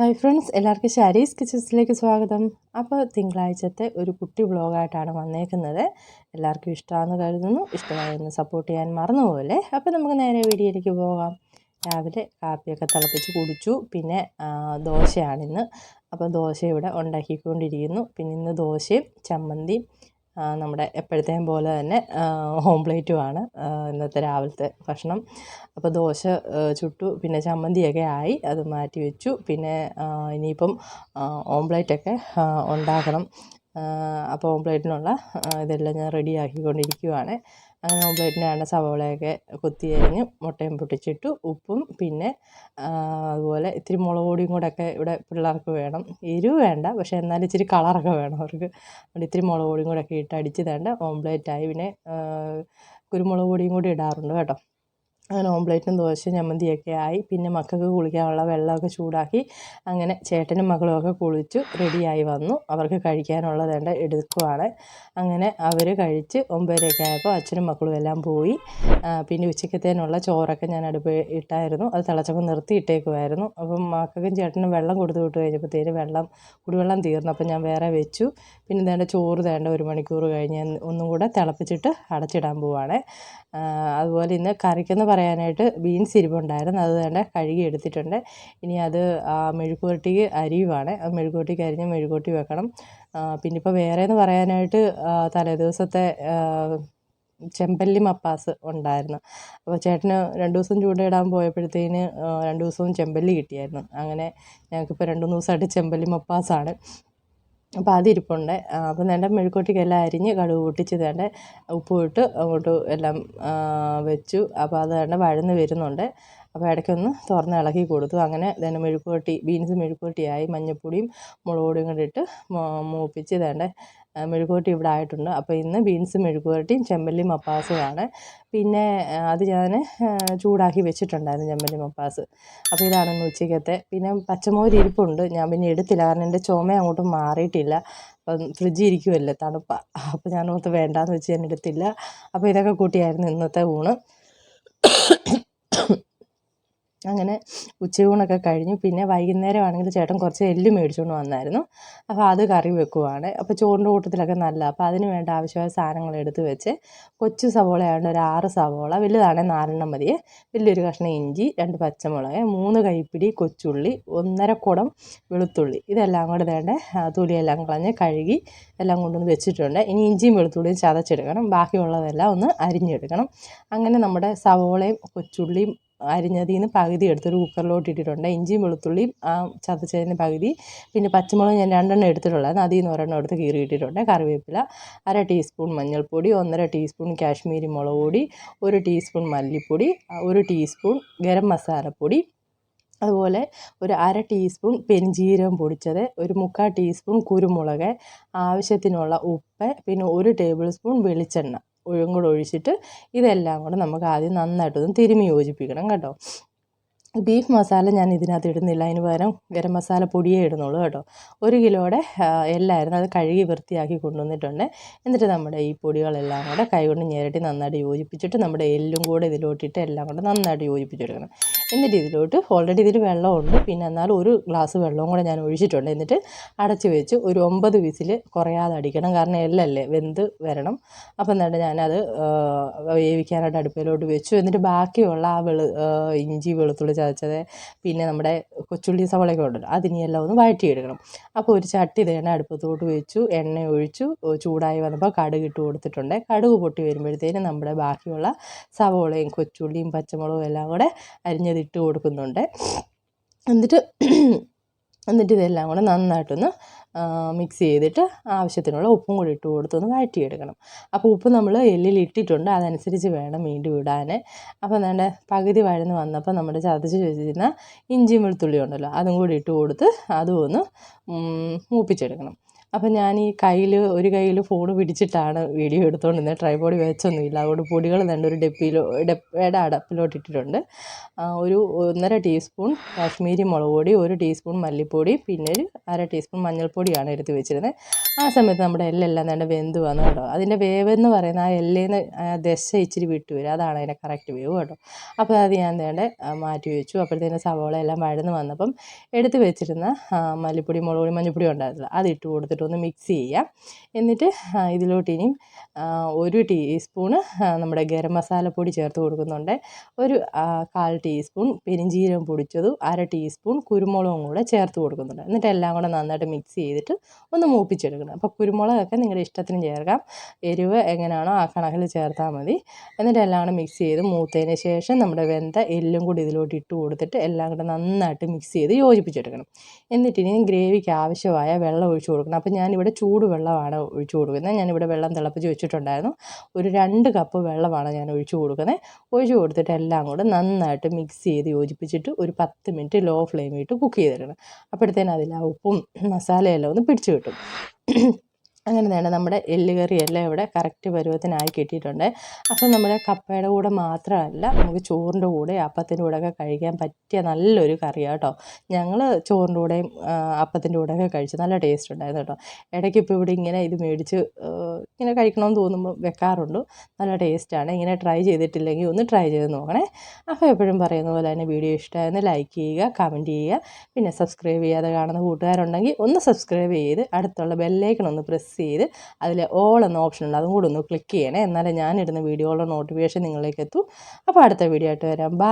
Hi friends എല്ലാവർക്കും ഷാരീസ് കിച്ചൻസിലേക്ക് സ്വാഗതം. അപ്പോൾ തിങ്കളാഴ്ചത്തെ ഒരു കുട്ടി വ്ളോഗായിട്ടാണ് വന്നേക്കുന്നത്. എല്ലാവർക്കും ഇഷ്ടമാണെന്ന് കരുതുന്നു. ഇഷ്ടമായെന്ന് സപ്പോർട്ട് ചെയ്യാൻ മറന്നുപോലെ അപ്പോൾ നമുക്ക് നേരെ വീഡിയോയിലേക്ക് പോകാം. രാവിലെ കാപ്പിയൊക്കെ തിളപ്പിച്ച് കുടിച്ചു. പിന്നെ ദോശയാണിന്ന് അപ്പോൾ ദോശ ഇവിടെ ഉണ്ടാക്കിക്കൊണ്ടിരിക്കുന്നു. പിന്നെ ഇന്ന് ദോശയും ചമ്മന്തിയും നമ്മുടെ എപ്പോഴത്തെയും പോലെ തന്നെ ഹോം പ്ലേറ്റുമാണ് ഇന്നത്തെ രാവിലത്തെ ഭക്ഷണം. അപ്പോൾ ദോശ ചുട്ടു പിന്നെ ചമ്മന്തിയൊക്കെ ആയി അത് മാറ്റി വെച്ചു. പിന്നെ ഇനിയിപ്പം ഓംപ്ലേറ്റൊക്കെ ഉണ്ടാക്കണം. അപ്പോൾ ഓംപ്ലേറ്റിനുള്ള ഇതെല്ലാം ഞാൻ റെഡി ആക്കിക്കൊണ്ടിരിക്കുവാണ്. അങ്ങനെ ഓംപ്ലേറ്റിനാണ് സവോളയൊക്കെ കൊത്തി അരിഞ്ഞ് മുട്ടയും പൊട്ടിച്ചിട്ടു ഉപ്പും പിന്നെ അതുപോലെ ഇത്തിരി മുളക് പൊടിയും കൂടെയൊക്കെ ഇവിടെ പിള്ളേർക്ക് വേണം. എരിവ് വേണ്ട പക്ഷേ എന്നാലും ഇച്ചിരി കളറൊക്കെ വേണം അവർക്ക്. അതുകൊണ്ട് ഇത്തിരി മുളക് പൊടിയും കൂടെയൊക്കെ ഇട്ട് അടിച്ച് തേണ്ട ഓംപ്ലേറ്റായി പിന്നെ കുരുമുളക് പൊടിയും കൂടി ഇടാറുണ്ട് കേട്ടോ. അങ്ങനെ ഓംപ്ലേറ്റും ദോശയും ചമ്മന്തിയൊക്കെ ആയി. പിന്നെ മക്കൾക്ക് കുളിക്കാനുള്ള വെള്ളമൊക്കെ ചൂടാക്കി അങ്ങനെ ചേട്ടനും മകളും ഒക്കെ കുളിച്ചു റെഡിയായി വന്നു. അവർക്ക് കഴിക്കാനുള്ളത് വേണ്ട എടുക്കുവാണ്. അങ്ങനെ അവർ കഴിച്ച് ഒമ്പതരയൊക്കെ ആയപ്പോൾ അച്ഛനും മക്കളും എല്ലാം പോയി. പിന്നെ ഉച്ചക്കത്തേനുള്ള ചോറൊക്കെ ഞാൻ അടുപ്പ് ഇട്ടായിരുന്നു. അത് തിളച്ചപ്പോൾ നിർത്തി ഇട്ടേക്കുമായിരുന്നു അപ്പം മക്കൾക്കും ചേട്ടനും വെള്ളം കൊടുത്തു വിട്ട് കഴിഞ്ഞപ്പോഴത്തേന് വെള്ളം കുടിവെള്ളം തീർന്നു അപ്പം ഞാൻ വേറെ വെച്ചു. പിന്നെ വേണ്ട ചോറ് വേണ്ട ഒരു മണിക്കൂർ കഴിഞ്ഞ് ഒന്നും കൂടെ തിളപ്പിച്ചിട്ട് അടച്ചിടാൻ പോവാണ്. അതുപോലെ ഇന്ന് കറിക്കെന്ന് പറയാനായിട്ട് ബീൻസ് ഇരിപ്പുണ്ടായിരുന്നു. അത് തന്നെ കഴുകി എടുത്തിട്ടുണ്ട്. ഇനി അത് മെഴുക്കുവരട്ടിക്ക് അരിയുവാണ്. ആ മെഴുക്കുവരട്ടിക്ക് അരിഞ്ഞ് മെഴുക്കുവരട്ടി വെക്കണം. പിന്നെ ഇപ്പോൾ വേറെ എന്ന് പറയാനായിട്ട് തലേദിവസത്തെ ചെമ്പല്ലി മപ്പാസ് ഉണ്ടായിരുന്നു. അപ്പോൾ ചേട്ടന് രണ്ട് ദിവസം ചൂണ്ടയിടാൻ പോയപ്പോഴത്തേന് രണ്ട് ദിവസവും ചെമ്പല്ലി കിട്ടിയായിരുന്നു. അങ്ങനെ ഞങ്ങൾക്കിപ്പോൾ രണ്ട് മൂന്ന് ദിവസമായിട്ട് ചെമ്പല്ലി മപ്പാസാണ്. അപ്പോൾ അതിരിപ്പുണ്ട്. അപ്പോൾ നേണ്ട മെഴുക്കുവരട്ടിക്കെല്ലാം അരിഞ്ഞ് കടുക് പൊട്ടിച്ച് ഉപ്പ് ഇട്ട് അങ്ങോട്ട് എല്ലാം വെച്ചു. അപ്പോൾ അത് വേണ്ട വഴന്ന് വരുന്നുണ്ട്. അപ്പോൾ ഇടയ്ക്കൊന്ന് തുറന്ന് ഇളക്കി കൊടുത്തു. അങ്ങനെ തന്നെ മെഴുക്കുവരട്ടി ബീൻസ് മെഴുക്കുവരട്ടിയായി മഞ്ഞൾപ്പൊടിയും മുളക് പൊടിയും കൂടി ഇട്ട് മൂപ്പിച്ച് ഇതേണ്ട മെഴുക്കുവട്ടി ഇവിടെ ആയിട്ടുണ്ട്. അപ്പോൾ ഇന്ന് ബീൻസ് മെഴുക്കുവരട്ടിയും ചെമ്പല്ലി മപ്പാസുമാണ് പിന്നെ അത് ഞാൻ ചൂടാക്കി വെച്ചിട്ടുണ്ടായിരുന്നു ചെമ്പല്ലി മപ്പാസ്. അപ്പോൾ ഇതാണ് ഇന്ന് ഉച്ചയ്ക്കത്തെ. പിന്നെ പച്ചമോര് ഇരിപ്പുണ്ട്. ഞാൻ പിന്നെ എടുത്തില്ല. കാരണം എന്റെ ചുമ അങ്ങോട്ട് മാറിയിട്ടില്ല. അപ്പം ഫ്രിഡ്ജിൽ ഇരിക്കുമല്ലേ തണുപ്പ. അപ്പോൾ ഞാൻ ഓർത്ത് വേണ്ടാന്ന് വെച്ച് ഞാൻ എടുത്തില്ല. അപ്പോൾ ഇതൊക്കെ കൂട്ടിയായിരുന്നു ഇന്നത്തെ ഊണ്. അങ്ങനെ ഉച്ചയൂണൊക്കെ കഴിഞ്ഞു. പിന്നെ വൈകുന്നേരം ആണെങ്കിൽ ചേട്ടൻ കുറച്ച് എല്ല് മേടിച്ചുകൊണ്ട് വന്നായിരുന്നു. അപ്പോൾ അത് കറി വെക്കുവാണ്. അപ്പോൾ ചോറിന്റെ കൂട്ടത്തിലൊക്കെ നല്ല. അപ്പോൾ അതിന് വേണ്ട ആവശ്യമായ സാധനങ്ങൾ എടുത്ത് വെച്ച് കൊച്ചു സവോളയാണ് ഒരു ആറ് സവോള വലുതാണെങ്കിൽ നാലെണ്ണം മതിയെ. വലിയൊരു കഷ്ണം ഇഞ്ചി രണ്ട് പച്ചമുളക് മൂന്ന് കൈപ്പിടി കൊച്ചുള്ളി ഒന്നര കുടം വെളുത്തുള്ളി. ഇതെല്ലാം കൂടെ വേണ്ട? തുലിയെല്ലാം കളഞ്ഞ് കഴുകി എല്ലാം കൊണ്ടുവന്ന് വെച്ചിട്ടുണ്ട്. ഇനി ഇഞ്ചിയും വെളുത്തുള്ളിയും ചതച്ചെടുക്കണം. ബാക്കിയുള്ളതെല്ലാം ഒന്ന് അരിഞ്ഞെടുക്കണം. അങ്ങനെ നമ്മുടെ സവോളയും കൊച്ചുള്ളിയും അരിഞ്ഞതിൽ നിന്ന് പകുതി എടുത്തൊരു കുക്കറിലോട്ട് ഇട്ടിട്ടുണ്ട്. ഇഞ്ചിയും വെളുത്തുള്ളിയും ആ ചതച്ചതിന്റെ പകുതി പിന്നെ പച്ചമുളക് ഞാൻ രണ്ടെണ്ണം എടുത്തിട്ടുള്ളത് അതിൽ നിന്ന് ഒരെണ്ണം എടുത്ത് കീറി ഇട്ടിട്ടുണ്ട് കറിവേപ്പില അര ടീസ്പൂൺ മഞ്ഞൾപ്പൊടി ഒന്നര ടീസ്പൂൺ കാശ്മീരി മുളക് പൊടി ഒരു ടീസ്പൂൺ മല്ലിപ്പൊടി ഒരു ടീസ്പൂൺ ഗരം മസാലപ്പൊടി അതുപോലെ ഒരു അര ടീസ്പൂൺ പെരിഞ്ജീരകം പൊടിച്ചത് ഒരു മുക്കാൽ ടീസ്പൂൺ കുരുമുളക് ആവശ്യത്തിനുള്ള ഉപ്പ് പിന്നെ ഒരു ടേബിൾ സ്പൂൺ വെളിച്ചെണ്ണ. കൂടെ ഒഴിച്ചിട്ട് ഇതെല്ലാം കൂടെ നമുക്ക് ആദ്യം നന്നായിട്ടൊന്ന് തിരുമി യോജിപ്പിക്കണം കേട്ടോ. ബീഫ് മസാല ഞാൻ ഇതിനകത്ത് ഇടുന്നില്ല. അതിന് പകരം ഗരം മസാല പൊടിയേ ഇടുന്നുള്ളൂ കേട്ടോ. ഒരു കിലോയുടെ എല്ലായിരുന്നു അത് കഴുകി വൃത്തിയാക്കി കൊണ്ടുവന്നിട്ടുണ്ട്. എന്നിട്ട് നമ്മുടെ ഈ പൊടികളെല്ലാം കൂടെ കൈകൊണ്ട് ഞെരട്ടി നന്നായിട്ട് യോജിപ്പിച്ചിട്ട് നമ്മുടെ എല്ലും കൂടെ ഇതിലോട്ടിട്ട് എല്ലാം കൂടെ നന്നായിട്ട് യോജിപ്പിച്ചെടുക്കണം. എന്നിട്ട് ഇതിലോട്ട് ഓൾറെഡി ഇതിൽ വെള്ളമുണ്ട്. പിന്നെ എന്നാൽ ഒരു ഗ്ലാസ് വെള്ളവും കൂടെ ഞാൻ ഒഴിച്ചിട്ടുണ്ട്. എന്നിട്ട് അടച്ച് വെച്ച് ഒരു ഒമ്പത് വിസിൽ കുറയാതെ അടിക്കണം. കാരണം എല്ലല്ലേ വെന്ത് വരണം. അപ്പം എന്നിട്ട് ഞാനത് വേവിക്കാനായിട്ട് അടുപ്പിലോട്ട് വെച്ചു. എന്നിട്ട് ബാക്കിയുള്ള ആ വെളു ഇഞ്ചി വെളുത്തുള്ളി ചതച്ചത് പിന്നെ നമ്മുടെ കൊച്ചുള്ളി സവളയൊക്കെ ഉണ്ടല്ലോ അതിനെല്ലാം ഒന്ന് വഴറ്റിയെടുക്കണം. അപ്പോൾ ഒരു ചട്ടി തേണ അടുപ്പത്തോട്ട് വെച്ചു എണ്ണ ഒഴിച്ചു ചൂടായി വന്നപ്പോൾ കടുക് ഇട്ട് കൊടുത്തിട്ടുണ്ട്. കടുക് പൊട്ടി വരുമ്പോഴത്തേനും നമ്മുടെ ബാക്കിയുള്ള സവോളയും കൊച്ചുള്ളിയും പച്ചമുളകും എല്ലാം കൂടെ അരിഞ്ഞത് ഇട്ട് കൊടുക്കുന്നുണ്ട്. എന്നിട്ട് എന്നിട്ട് ഇതെല്ലാം കൂടെ നന്നായിട്ടൊന്ന് മിക്സ് ചെയ്തിട്ട് ആവശ്യത്തിനുള്ള ഉപ്പും കൂടി ഇട്ട് കൊടുത്തൊന്ന് വഴറ്റിയെടുക്കണം. അപ്പോൾ ഉപ്പ് നമ്മൾ എല്ലിൽ ഇട്ടിട്ടുണ്ട്. അതനുസരിച്ച് വേണം വീണ്ടും ഇടാൻ അപ്പോൾ എന്താണ്ട് പകുതി വഴന്ന് വന്നപ്പോൾ നമ്മുടെ ചതച്ച് വെച്ചിരുന്ന ഇഞ്ചിയും വെളുത്തുള്ളി ഉണ്ടല്ലോ അതും കൂടി ഇട്ട് കൊടുത്ത് അതും ഒന്ന് മൂപ്പിച്ചെടുക്കണം. അപ്പം ഞാൻ ഈ കയ്യിൽ ഒരു കയ്യിൽ ഫോൺ പിടിച്ചിട്ടാണ് വീഡിയോ എടുത്തുകൊണ്ടിരുന്നത് ട്രൈപോഡ് വെച്ചൊന്നുമില്ല. അതുകൊണ്ട് പൊടികൾ രണ്ട് ഒരു ഡപ്പിയിലോ ഡെപ്പയുടെ അടപ്പിലോട്ട് ഇട്ടിട്ടുണ്ട്. ഒരു ഒന്നര ടീസ്പൂൺ കാശ്മീരി മുളക് പൊടി ഒരു ടീസ്പൂൺ മല്ലിപ്പൊടി പിന്നെ ഒരു അര ടീസ്പൂൺ മഞ്ഞൾപ്പൊടിയാണ് എടുത്ത് വെച്ചിരുന്നത് ആ സമയത്ത് നമ്മുടെ എല്ലെല്ലാം തന്നെ വെന്ത് വന്നു കേട്ടോ. അതിന്റെ എന്ന് പറയുന്ന ആ എല്ലേന്ന് ദശ ഇച്ചിരി വിട്ടു വരും. അതാണ് അതിന്റെ കറക്റ്റ് വേവ് കേട്ടോ. അപ്പോൾ അത് ഞാൻ വേണ്ട മാറ്റി വെച്ചു. അപ്പോഴത്തേന് സവോള എല്ലാം വഴന്ന് വന്നപ്പം എടുത്ത് വെച്ചിരുന്ന മല്ലിപ്പൊടി മുളക് പൊടി മഞ്ഞൾപ്പൊടി ഉണ്ടായിരുന്നില്ല. അത് ഇട്ട് കൊടുത്തിട്ട് ഒന്ന് മിക്സ് ചെയ്യുക. എന്നിട്ട് ഇതിലോട്ട് ഇനിയും ഒരു ടീസ്പൂണ് നമ്മുടെ ഗരം മസാലപ്പൊടി ചേർത്ത് കൊടുക്കുന്നുണ്ട്. ഒരു കാൽ ടീസ്പൂൺ പെരിഞ്ചീരകം പൊടിച്ചതും അര ടീസ്പൂൺ കുരുമുളകും കൂടെ ചേർത്ത് കൊടുക്കുന്നുണ്ട്. എന്നിട്ട് എല്ലാം കൂടെ നന്നായിട്ട് മിക്സ് ചെയ്തിട്ട് ഒന്ന് മൂപ്പിച്ചെടുക്കണം. അപ്പോൾ കുരുമുളകൊക്കെ നിങ്ങളുടെ ഇഷ്ടത്തിന് ചേർക്കാം. എരിവ് എങ്ങനെയാണോ ആ കണക്കിൽ ചേർത്താൽ മതി. എന്നിട്ട് എല്ലാം കൂടെ മിക്സ് ചെയ്ത് മൂത്തതിന് ശേഷം നമ്മുടെ വെന്ത എല്ലും കൂടി ഇതിലോട്ട് ഇട്ട് കൊടുത്തിട്ട് എല്ലാം കൂടെ നന്നായിട്ട് മിക്സ് ചെയ്ത് യോജിപ്പിച്ചെടുക്കണം. എന്നിട്ട് ഇനി ഗ്രേവിക്ക് ആവശ്യമായ വെള്ളം ഒഴിച്ച് കൊടുക്കണം. ഞാനിവിടെ ചൂട് വെള്ളമാണ് ഒഴിച്ചു കൊടുക്കുന്നത്. ഞാനിവിടെ വെള്ളം തിളപ്പിച്ച് വെച്ചിട്ടുണ്ടായിരുന്നു. ഒരു രണ്ട് കപ്പ് വെള്ളമാണ് ഞാൻ ഒഴിച്ചു കൊടുക്കുന്നത്. ഒഴിച്ചു കൊടുത്തിട്ട് എല്ലാം കൂടെ നന്നായിട്ട് മിക്സ് ചെയ്ത് യോജിപ്പിച്ചിട്ട് ഒരു പത്ത് മിനിറ്റ് ലോ ഫ്ലെയിമിൽ ഇട്ട് കുക്ക് ചെയ്തെടുക്കണം അപ്പോഴത്തേനും അതിൽ ആ ഉപ്പും മസാലയെല്ലാം ഒന്ന് പിടിച്ചു കിട്ടും. അങ്ങനെ തന്നെ നമ്മുടെ എല്ല് എല്ലാം ഇവിടെ കറക്റ്റ് പരുവത്തിനായി കിട്ടിയിട്ടുണ്ട്. അപ്പം നമ്മുടെ കപ്പയുടെ കൂടെ മാത്രമല്ല നമുക്ക് ചോറിന്റെ കൂടെ അപ്പത്തിന്റെ കൂടെയൊക്കെ കഴിക്കാൻ പറ്റിയ നല്ലൊരു കറിയാണ് കേട്ടോ ഞങ്ങൾ ചോറിന്റെ കൂടെയും അപ്പത്തിന്റെ കൂടെയൊക്കെ കഴിച്ചു നല്ല ടേസ്റ്റ് ഉണ്ടായിരുന്നു കേട്ടോ ഇടയ്ക്ക് ഇപ്പോൾ ഇവിടെ ഇങ്ങനെ ഇത് മേടിച്ച് ഇങ്ങനെ കഴിക്കണമെന്ന് തോന്നുമ്പോൾ വെക്കാറുണ്ട്. നല്ല ടേസ്റ്റാണ് ഇങ്ങനെ ട്രൈ ചെയ്തിട്ടില്ലെങ്കിൽ ഒന്ന് ട്രൈ ചെയ്ത് നോക്കണേ. അപ്പോൾ എപ്പോഴും പറയുന്ന പോലെ തന്നെ വീഡിയോ ഇഷ്ടമായിരുന്നു ലൈക്ക് ചെയ്യുക കമന്റ് ചെയ്യുക. പിന്നെ സബ്സ്ക്രൈബ് ചെയ്യാതെ കാണുന്ന കൂട്ടുകാരുണ്ടെങ്കിൽ ഒന്ന് സബ്സ്ക്രൈബ് ചെയ്ത് അടുത്തുള്ള ബെല്ലേക്കണം ഒന്ന് പ്രസ് ചെയ്ത് അതിൽ ഓൾ എന്ന ഓപ്ഷൻ ഉണ്ട്. അതും കൂടെ ഒന്ന് ക്ലിക്ക് ചെയ്യണേ. എന്നാലേ ഞാനിടുന്ന വീഡിയോകളുടെ നോട്ടിഫിക്കേഷൻ നിങ്ങളിലേക്ക് എത്തും. അപ്പോൾ അടുത്ത വീഡിയോ ആയിട്ട് വരാം. ബൈ